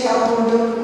que ela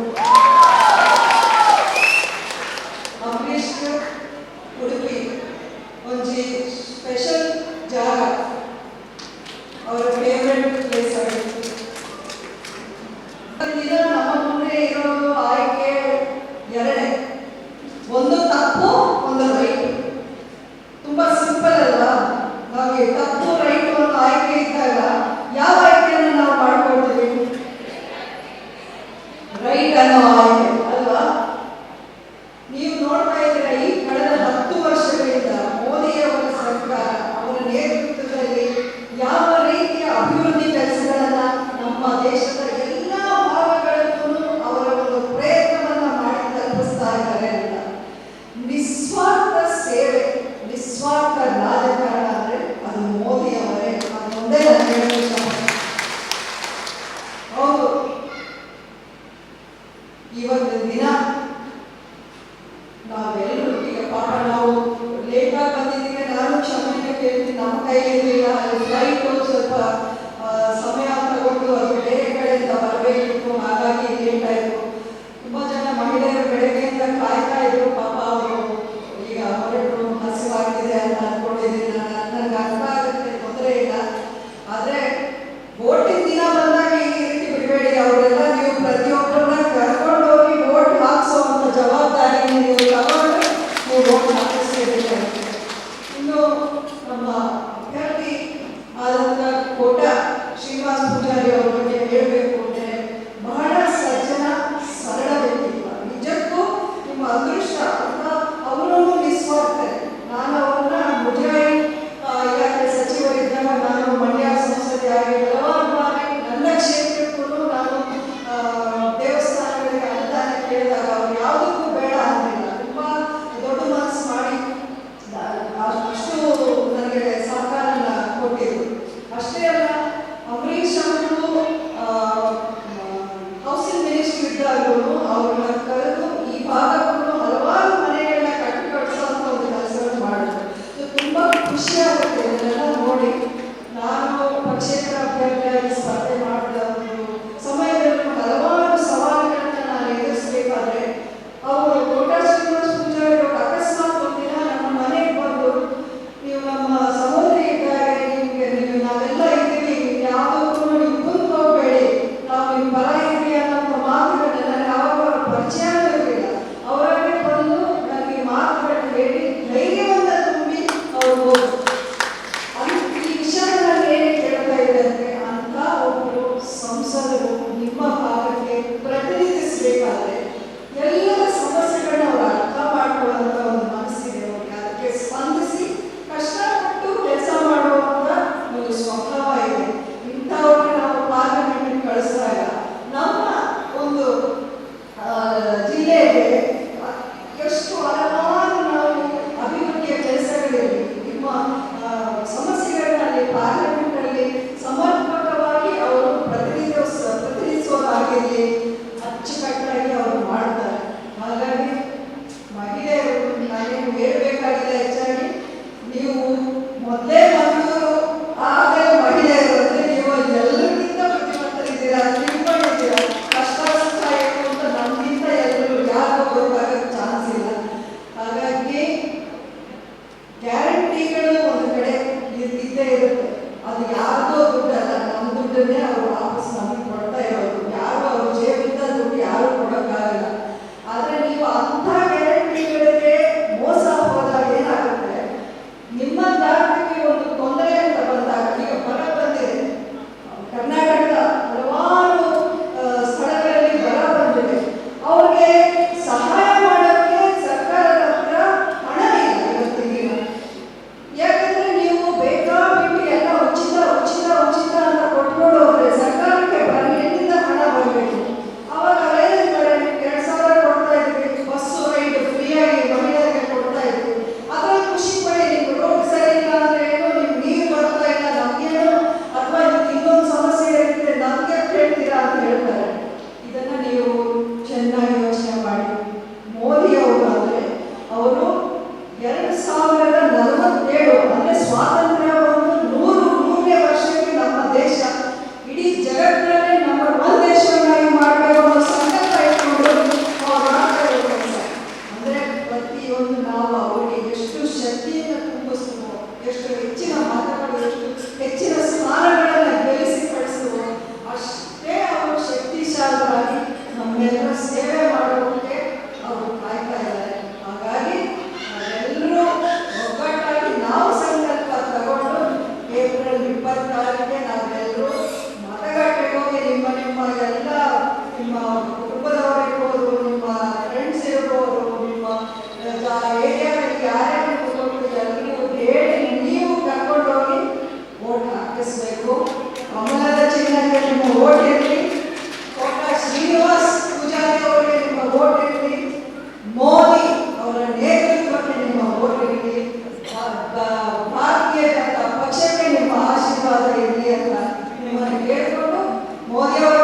ಆದರೆ ವೋಟಿನ ದಿನ ಬಂದಾಗ ಈ ರೀತಿ ಬಿಡಬೇಡಿ. ಅವರೆಲ್ಲ ನೀವು 낚시가로는 아우 ಶಕ್ತಿಯನ್ನು ತುಂಬಿಸುವ ಎಷ್ಟು ಹೆಚ್ಚಿನ ಮಾತನಾಡಿ ಎಷ್ಟು ಹೆಚ್ಚಿನ What